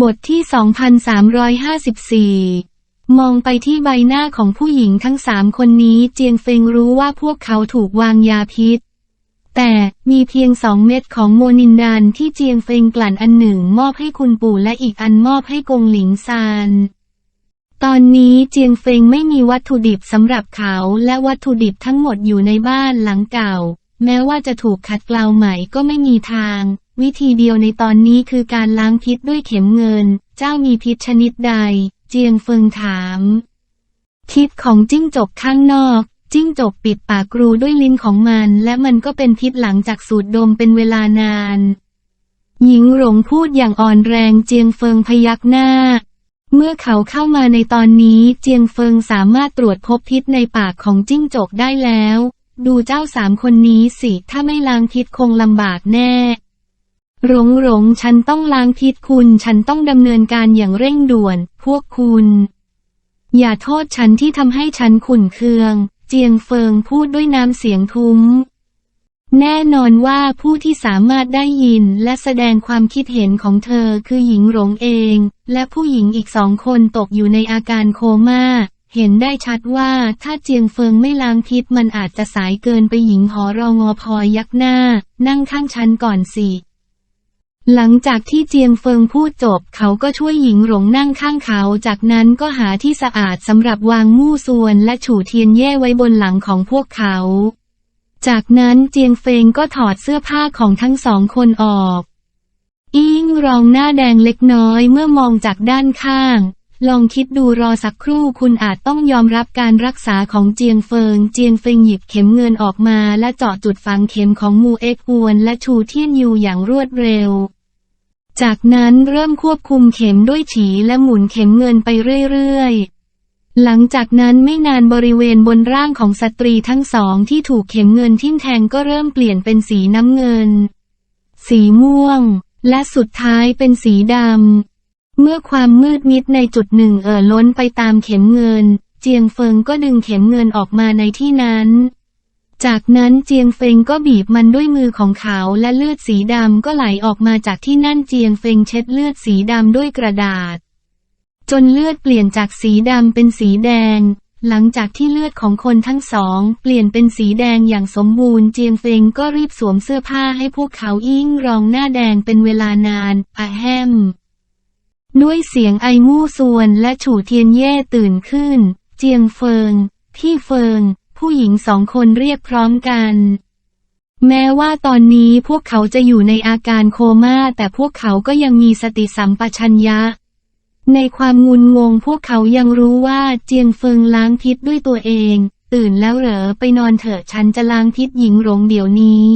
บทที่ 2354 มองไปที่ใบหน้าของผู้หญิงทั้งสามคนนี้เจียงเฟงรู้ว่าพวกเขาถูกวางยาพิษ แต่มีเพียงสองเม็ดของโมนินดานที่เจียงเฟงกลั่นอันหนึ่งมอบให้คุณปู่และอีกอันมอบให้กงหลิงซาน ตอนนี้เจียงเฟงไม่มีวัตถุดิบสำหรับเขาและวัตถุดิบทั้งหมดอยู่ในบ้านหลังเก่า แม้ว่าจะถูกขัดเกลาใหม่ก็ไม่มีทาง วิธีเดียวในตอนนี้คือการล้างพิษด้วยเข็มเงิน เจ้ามีพิษชนิดใด เจียงเฟิงถาม พิษของจิ้งจกข้างนอก จิ้งจกปิดปากกรูด้วยลิ้นของมัน และมันก็เป็นพิษหลังจากสูดดมเป็นเวลานาน หญิงหลงพูดอย่างอ่อนแรงเจียงเฟิงพยักหน้า เมื่อเขาเข้ามาในตอนนี้เจียงเฟิงสามารถตรวจพบพิษในปากของจิ้งจกได้แล้ว ดูเจ้าสามคนนี้สิ ถ้าไม่ล้างพิษคงลำบากแน่ หลงหลงฉันต้องล้างพิษคุณ ฉันต้องดำเนินการอย่างเร่งด่วน พวกคุณ อย่าโทษฉันที่ทำให้ฉันขุ่นเคือง เจียงเฟิงพูดด้วยน้ำเสียงทุ้ม แน่นอนว่าผู้ที่สามารถได้ยินและแสดงความคิดเห็นของเธอคือหญิงหลงเอง และผู้หญิงอีกสองคนตกอยู่ในอาการโคม่าเห็นได้ชัดว่าถ้าเจียงเฟิงไม่ล้างพิษมันอาจจะสายเกินไปหญิงหอรองอพอยักหน้า นั่งข้างฉันก่อนสิ หลังจากที่เจียงเฟิงพูดจบเขาก็ช่วยหญิงหลงนั่งข้างเขา จากนั้นก็หาที่สะอาดสำหรับวางมู่ส่วนและฉู่เทียนแย่ไว้บนหลังของพวกเขา จากนั้นเจียงเฟิงก็ถอดเสื้อผ้าของทั้งสองคนออก อิงรองหน้าแดงเล็กน้อยเมื่อมองจากด้านข้าง ลองคิดดูรอสักครู่คุณอาจต้องยอมรับการรักษาของเจียงเฟิง เจียงเฟิงหยิบเข็มเงินออกมาและเจาะจุดฝังเข็มของมูเอ็กอวนและชูเทียนยูอย่างรวดเร็ว จากนั้นเริ่มควบคุมเข็มด้วยฉีและหมุนเข็มเงินไปเรื่อยๆ หลังจากนั้นไม่นานบริเวณบนร่างของสตรีทั้งสองที่ถูกเข็มเงินทิ่มแทงก็เริ่มเปลี่ยนเป็นสีน้ำเงิน สีม่วง และสุดท้ายเป็นสีดำ เมื่อความมืดมิดในจุดหนึ่งเอ่อล้นไปตามเข็มเงิน เจียงเฟิงก็ดึงเข็มเงินออกมาในที่นั้น จากนั้นเจียงเฟิงก็บีบมันด้วยมือของเขาและเลือดสีดำก็ไหลออกมาจากที่นั่นเจียงเฟิงเช็ดเลือดสีดำด้วยกระดาษ จนเลือดเปลี่ยนจากสีดำเป็นสีแดง หลังจากที่เลือดของคนทั้งสอง เปลี่ยนเป็นสีแดงอย่างสมบูรณ์เจียงเฟิงก็รีบสวมเสื้อผ้าให้พวกเขายิ่งรองหน้าแดงเป็นเวลานานอะแฮม ด้วยเสียงไอมู่ส่วนและฉู่เทียนเย่ตื่นขึ้น เจียงเฟิง พี่เฟิง ผู้หญิงสองคนเรียกพร้อมกัน แม้ว่าตอนนี้พวกเขาจะอยู่ในอาการโคม่าแต่พวกเขาก็ยังมีสติสัมปชัญญะ ในความงุนงงพวกเขายังรู้ว่าเจียงเฟิงล้างพิษด้วยตัวเอง ตื่นแล้วเหรอไปนอนเถอะฉันจะล้างพิษหญิงหลงเดี๋ยวนี้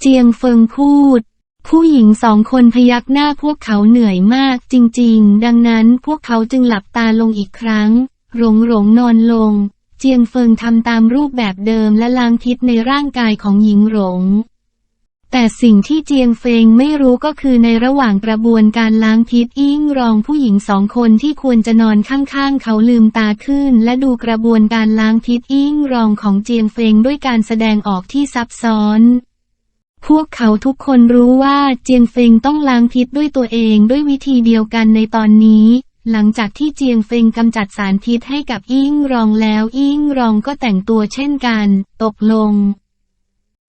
เจียงเฟิงพูด ผู้หญิงสองคนพยักหน้าพวกเขาเหนื่อยมากจริงๆ ดังนั้นพวกเขาจึงหลับตาลงอีกครั้ง หลงหลงนอนลง เจียงเฟิงทำตามรูปแบบเดิมและล้างพิษในร่างกายของหญิงหลง แต่สิ่งที่เจียงเฟิงไม่รู้ก็คือในระหว่างกระบวนการล้างพิษอิงรองผู้หญิงสองคนที่ควรจะนอนข้างๆ เขาลืมตาขึ้น และดูกระบวนการล้างพิษอิงรองของเจียงเฟิงด้วยการแสดงออกที่ซับซ้อน พวกเขาทุกคนรู้ว่าเจียงเฟงต้องล้างพิษด้วยตัวเองด้วยวิธีเดียวกันในตอนนี้ หลังจากที่เจียงเฟงกำจัดสารพิษให้กับอิงรองแล้วอิงรองก็แต่งตัวเช่นกัน ตกลง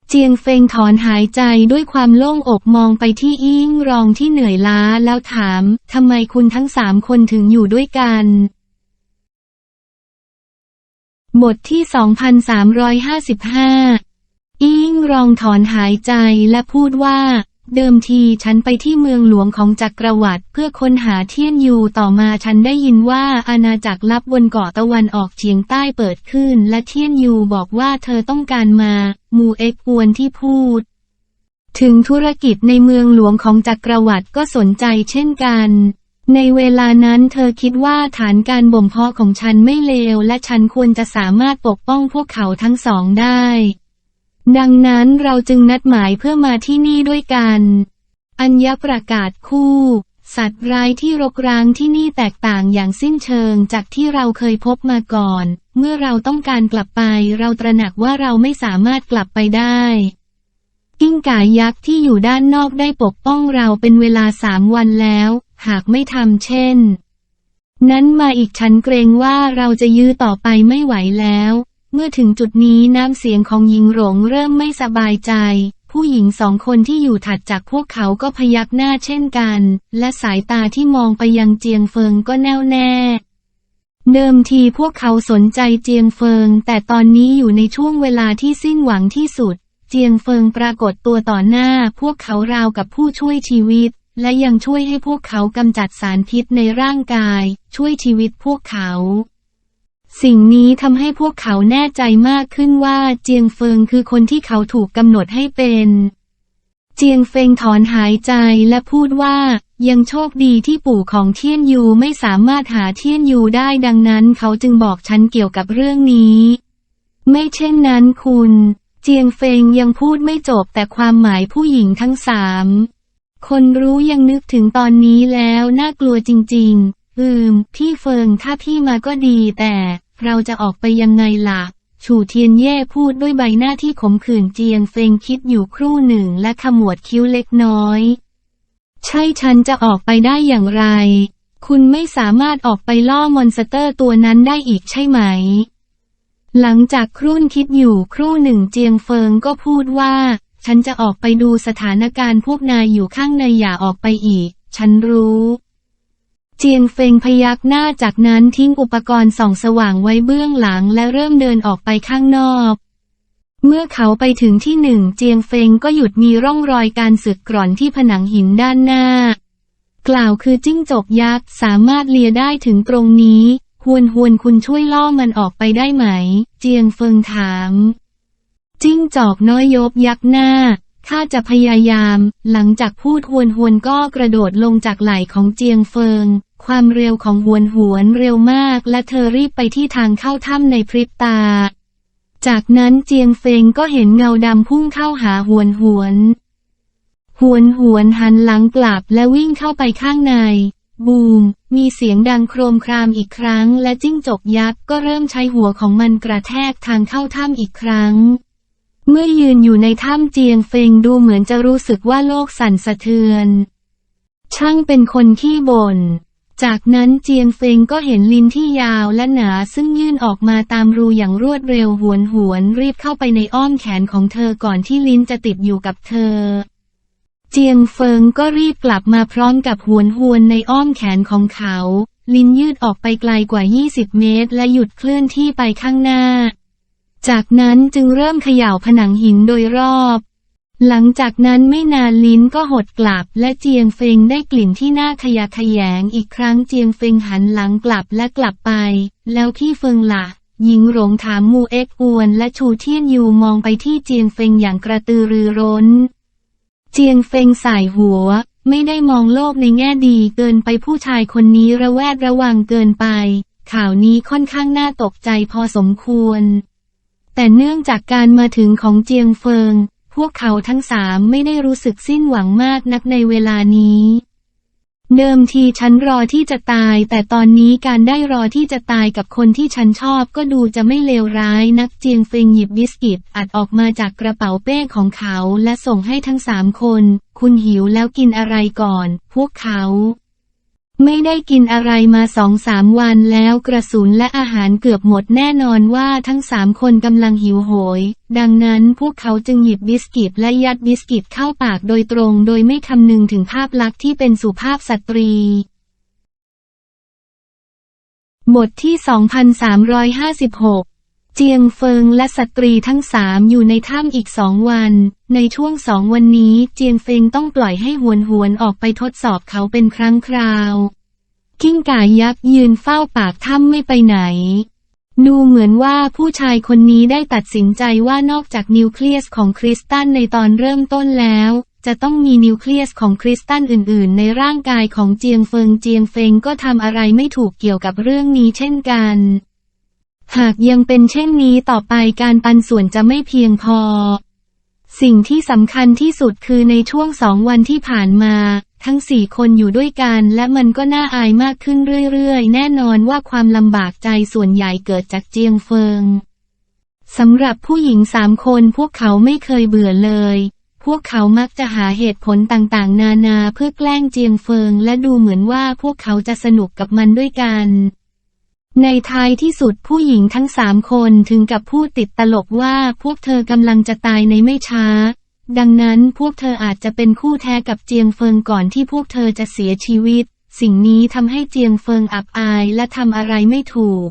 เจียงเฟงถอนหายใจด้วยความโล่งอกมองไปที่อิงรองที่เหนื่อยล้าแล้วถามทำไมคุณทั้งสามคนถึงอยู่ด้วยกันบทที่ 2355 อิงรองถอนหายใจและพูดว่า เดิมทีฉันไปที่เมืองหลวงของจักรวรรดิเพื่อค้นหาเทียนยูต่อมาฉันได้ยินว่าอาณาจักรลับบนเกาะตะวันออกเฉียงใต้เปิดขึ้น และเทียนยูบอกว่าเธอต้องการมา มูเอ็กอวนที่พูด ถึงธุรกิจในเมืองหลวงของจักรวรรดิก็สนใจเช่นกันในเวลานั้นเธอคิดว่าฐานการบ่มเพาะของฉันไม่เลวและฉันควรจะสามารถปกป้องพวกเขาทั้งสองได้ ดังนั้นเราจึงนัดหมายเพื่อมาที่นี่ด้วยกัน อัญญประกาศคู่ สัตว์ร้ายที่รกร้างที่นี่แตกต่างอย่างสิ้นเชิงจากที่เราเคยพบมาก่อน เมื่อเราต้องการกลับไป เราตระหนักว่าเราไม่สามารถกลับไปได้กิ้งก่ายักษ์ที่อยู่ด้านนอกได้ปกป้องเราเป็นเวลาสามวันแล้ว หากไม่ทำเช่น นั้นมาอีกฉันเกรงว่าเราจะยื้อต่อไปไม่ไหวแล้ว เมื่อถึงจุดนี้น้ำเสียงของหญิงหลงเริ่มไม่สบายใจ ผู้หญิงสองคนที่อยู่ถัดจากพวกเขาก็พยักหน้าเช่นกัน และสายตาที่มองไปยังเจียงเฟิงก็แน่วแน่ เดิมทีพวกเขาสนใจเจียงเฟิง แต่ตอนนี้อยู่ในช่วงเวลาที่สิ้นหวังที่สุด เจียงเฟิงปรากฏตัวต่อหน้า พวกเขาราวกับผู้ช่วยชีวิต และยังช่วยให้พวกเขากำจัดสารพิษในร่างกาย ช่วยชีวิตพวกเขา สิ่งนี้ทำให้พวกเขาแน่ใจมากขึ้นว่าเจียงเฟิงคือคนที่เขาถูกกำหนดให้เป็น เจียงเฟงถอนหายใจและพูดว่า ยังโชคดีที่ปู่ของเทียนยูไม่สามารถหาเทียนยูได้ดังนั้นเขาจึงบอกฉันเกี่ยวกับเรื่องนี้ ไม่เช่นนั้นคุณ เจียงเฟงยังพูดไม่จบแต่ความหมายผู้หญิงทั้งสามคนรู้ยังนึกถึงตอนนี้แล้วน่ากลัวจริง ๆ อืม พี่เฟิงถ้าพี่มาก็ดีแต่ เราจะออกไปยังไงล่ะฉู่เทียนเย่พูดด้วยใบหน้าที่ขมขื่นเจียงเฟงคิดอยู่ครู่หนึ่งและขมวดคิ้วเล็กน้อย ใช่ฉันจะออกไปได้อย่างไร คุณไม่สามารถออกไปล่อมอนสเตอร์ตัวนั้นได้อีกใช่ไหม หลังจากครุ่นคิดอยู่ครู่หนึ่งเจียงเฟิงก็พูดว่า ฉันจะออกไปดูสถานการณ์พวกนายอยู่ข้างในอย่าออกไปอีก ฉันรู้ เจียงเฟงพยักหน้าจากนั้นทิ้งอุปกรณ์ส่องสว่างไว้เบื้องหลังและเริ่มเดินออกไปข้างนอก เมื่อเขาไปถึงที่หนึ่งเจียงเฟงก็หยุดมีร่องรอยการสึกกร่อนที่ผนังหินด้านหน้า กล่าวคือจิ้งจกยักษ์สามารถเลียได้ถึงตรงนี้ฮวนฮวนคุณช่วยล่อมันออกไปได้ไหม เจียงเฟิงถาม จิ้งจอกน้อยยบยักหน้า ข้าจะพยายาม หลังจากพูดหวนหวนก็กระโดดลงจากไหล่ของเจียงเฟิง ความเร็วของหวนหวนเร็วมาก และเธอรีบไปที่ทางเข้าถ้ำในพริบตา จากนั้นเจียงเฟิงก็เห็นเงาดำพุ่งเข้าหาหวนหวนหวนหวนหันหลังกลับและวิ่งเข้าไปข้างใน บูม มีเสียงดังโครมครามอีกครั้ง และจิ้งจกยักษ์ก็เริ่มใช้หัวของมันกระแทกทางเข้าถ้ำอีกครั้ง เมื่อยืนอยู่ในถ้ำเจียงเฟงดูเหมือนจะรู้สึกว่าโลกสั่นสะเทือน ช่างเป็นคนขี้บ่น จากนั้นเจียงเฟงก็เห็นลิ้นที่ยาวและหนาซึ่งยื่นออกมาตามรูอย่างรวดเร็วหวนหวนรีบเข้าไปในอ้อมแขนของเธอก่อนที่ลิ้นจะติดอยู่กับเธอ เจียงเฟิงก็รีบกลับมาพร้อมกับหวนหวนในอ้อมแขนของเขา ลิ้นยืดออกไปไกลกว่า 20 เมตร และหยุดเคลื่อนที่ไปข้างหน้า จากนั้นจึงเริ่มเขย่าผนังหินโดยรอบ หลังจากนั้นไม่นานลิ้นก็หดกลับและเจียงเฟงได้กลิ่นที่น่าขยะแขยงอีกครั้งเจียงเฟงหันหลังกลับและกลับไป แล้วพี่เฟิงล่ะ หญิงหลงถามมูเอ็กอวนและชูเทียนยูมองไปที่เจียงเฟงอย่างกระตือรือร้น เจียงเฟงสายหัว ไม่ได้มองโลกในแง่ดีเกินไปผู้ชายคนนี้ระแวดระวังเกินไป ข่าวนี้ค่อนข้างน่าตกใจพอสมควร แต่เนื่องจากการมาถึงของเจียงเฟิง พวกเขาทั้งสามไม่ได้รู้สึกสิ้นหวังมากนักในเวลานี้ เดิมทีฉันรอที่จะตาย แต่ตอนนี้การได้รอที่จะตายกับคนที่ฉันชอบก็ดูจะไม่เลวร้ายนักเจียงเฟิงหยิบบิสกิตอัดออกมาจากกระเป๋าเป้ของเขาและส่งให้ทั้งสามคน คุณหิวแล้วกินอะไรก่อน พวกเขา ไม่ได้กินอะไรมาสองสามวันแล้วกระสุนและอาหารเกือบหมดแน่นอนว่าทั้งสามคนกำลังหิวโหย ดังนั้นพวกเขาจึงหยิบบิสกิตและยัดบิสกิตเข้าปากโดยตรงโดยไม่คำนึงถึงภาพลักษณ์ที่เป็นสุภาพสตรีบทที่ 2356 เจียงเฟิงและสตรีทั้งสามอยู่ในถ้ำอีกสองวัน ในช่วงสองวันนี้เจียงเฟิงต้องปล่อยให้หวนหวนออกไปทดสอบเขาเป็นครั้งคราว กิ้งก่ายักษ์ยืนเฝ้าปากถ้ำไม่ไปไหน ดูเหมือนว่าผู้ชายคนนี้ได้ตัดสินใจว่านอกจากนิวเคลียสของคริสตัลในตอนเริ่มต้นแล้ว จะต้องมีนิวเคลียสของคริสตัลอื่น ๆ ในร่างกายของเจียงเฟิงเจียงเฟิงก็ทำอะไรไม่ถูกเกี่ยวกับเรื่องนี้เช่นกัน หากยังเป็นเช่นนี้ต่อไปการปันส่วนจะไม่เพียงพอ สิ่งที่สำคัญที่สุดคือในช่วงสองวันที่ผ่านมา ทั้งสี่คนอยู่ด้วยกัน และมันก็น่าอายมากขึ้นเรื่อยๆ แน่นอนว่าความลำบากใจส่วนใหญ่เกิดจากเจียงเฟิงสำหรับผู้หญิงสามคนพวกเขาไม่เคยเบื่อเลย พวกเขามักจะหาเหตุผลต่างๆ นานาเพื่อแกล้งเจียงเฟิง และดูเหมือนว่าพวกเขาจะสนุกกับมันด้วยกัน ในท้ายที่สุดผู้หญิงทั้งสามคนถึงกับพูดติดตลกว่าพวกเธอกำลังจะตายในไม่ช้า ดังนั้นพวกเธออาจจะเป็นคู่แท้กับเจียงเฟิงก่อนที่พวกเธอจะเสียชีวิต สิ่งนี้ทำให้เจียงเฟิงอับอายและทำอะไรไม่ถูก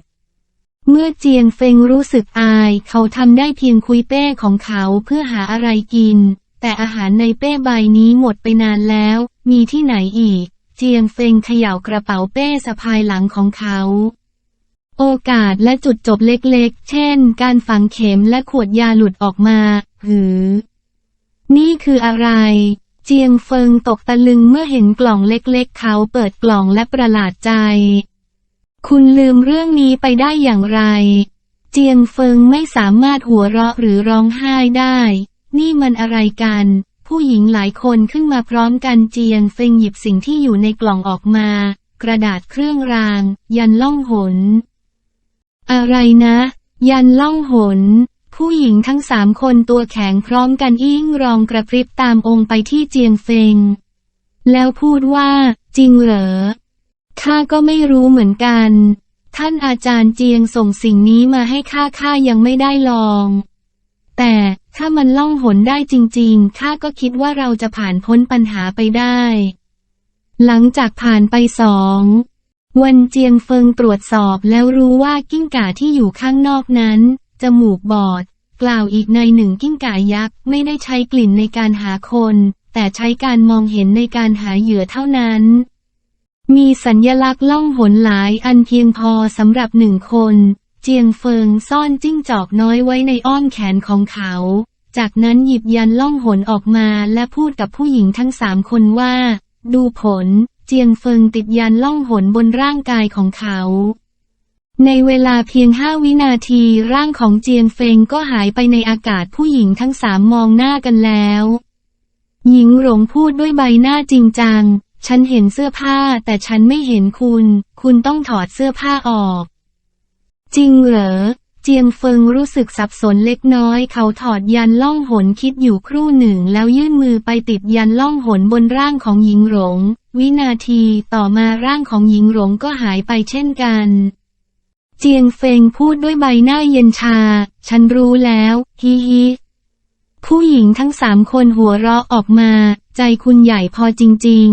เมื่อเจียงเฟิงรู้สึกอาย เขาทำได้เพียงคุยเป้ของเขาเพื่อหาอะไรกิน แต่อาหารในเป้ใบนี้หมดไปนานแล้ว มีที่ไหนอีก เจียงเฟิงเขย่ากระเป๋าเป้สะพายหลังของเขา โอกาสและจุดจบเล็กๆ เช่น การฝังเข็มและขวดยาหลุดออกมา หรือ นี่คืออะไร เจียงเฟิงตกตะลึงเมื่อเห็นกล่องเล็กๆ เขาเปิดกล่องและประหลาดใจ คุณลืมเรื่องนี้ไปได้อย่างไร เจียงเฟิงไม่สามารถหัวเราะหรือร้องไห้ได้ นี่มันอะไรกัน ผู้หญิงหลายคนขึ้นมาพร้อมกันเจียงเฟิงหยิบสิ่งที่อยู่ในกล่องออกมา กระดาษเครื่องราง ยันล่องหน อะไรนะ ยันล่องหน ผู้หญิงทั้งสามคนตัวแข็งพร้อมกันอิ้งรองกระพริบตามองค์ไปที่เจียงเฟง แล้วพูดว่า จริงเหรอข้าก็ไม่รู้เหมือนกัน ท่านอาจารย์เจียงส่งสิ่งนี้มาให้ข้าข้ายังไม่ได้ลอง แต่ถ้ามันล่องหนได้จริงๆข้าก็คิดว่าเราจะผ่านพ้นปัญหาไปได้ หลังจากผ่านไปสอง วันเจียงเฟิงตรวจสอบแล้วรู้ว่ากิ้งก่าที่อยู่ข้างนอกนั้น จมูกบอด กล่าวอีกในหนึ่งกิ้งก่ายักษ์ไม่ได้ใช้กลิ่นในการหาคน แต่ใช้การมองเห็นในการหาเหยื่อเท่านั้น มีสัญญลักษณ์ล่องหนหลายอันเพียงพอสำหรับหนึ่งคน เจียงเฟิงซ่อนจิ้งจอกน้อยไว้ในอ้อมแขนของเขา จากนั้นหยิบยันล่องหนออกมาและพูดกับผู้หญิงทั้งสามคนว่า ดูผล เจียงเฟิงติดยันล่องหนบนร่างกายของเขา ในเวลาเพียงห้าวินาทีร่างของเจียงเฟิงก็หายไปในอากาศผู้หญิงทั้งสามมองหน้ากันแล้ว หญิงหลงพูดด้วยใบหน้าจริงจัง ฉันเห็นเสื้อผ้าแต่ฉันไม่เห็นคุณ คุณต้องถอดเสื้อผ้าออก จริงเหรอเจียงเฟิงรู้สึกสับสนเล็กน้อย เขาถอดยันล่องหนคิดอยู่ครู่หนึ่งแล้วยื่นมือไปติดยันล่องหนบนร่างของหญิงหลง วินาทีต่อมาร่างของหญิงหลงก็หายไปเช่นกัน เจียงเฟงพูดด้วยใบหน้าเย็นชา ฉันรู้แล้วฮิฮิผู้หญิงทั้งสามคนหัวเราะออกมา ใจคุณใหญ่พอจริง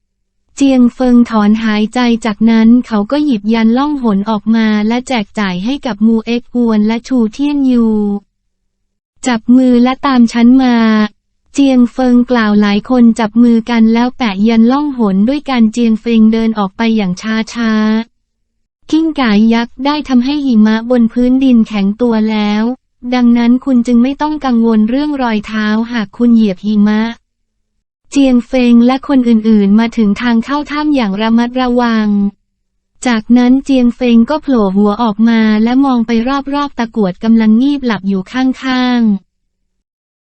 ๆ เจียงเฟิงถอนหายใจจากนั้นเขาก็หยิบยันล่องหนออกมาและแจกจ่ายให้กับมูเอ็กอวนและชูเทียนยู จับมือและตามฉันมา เจียงเฟิงกล่าวหลายคนจับมือกันแล้วแปะยันล่องหนด้วยการเจียงเฟิงเดินออกไปอย่างช้าช้าๆกิ้งก่ายักษ์ได้ทำให้หิมะบนพื้นดินแข็งตัวแล้ว ดังนั้นคุณจึงไม่ต้องกังวลเรื่องรอยเท้าหากคุณเหยียบหิมะ เจียงเฟงและคนอื่นๆ มาถึงทางเข้าถ้ำอย่างระมัดระวัง จากนั้นเจียงเฟงก็โผล่หัวออกมาและมองไปรอบๆตะกวดกำลังงีบหลับอยู่ข้างๆ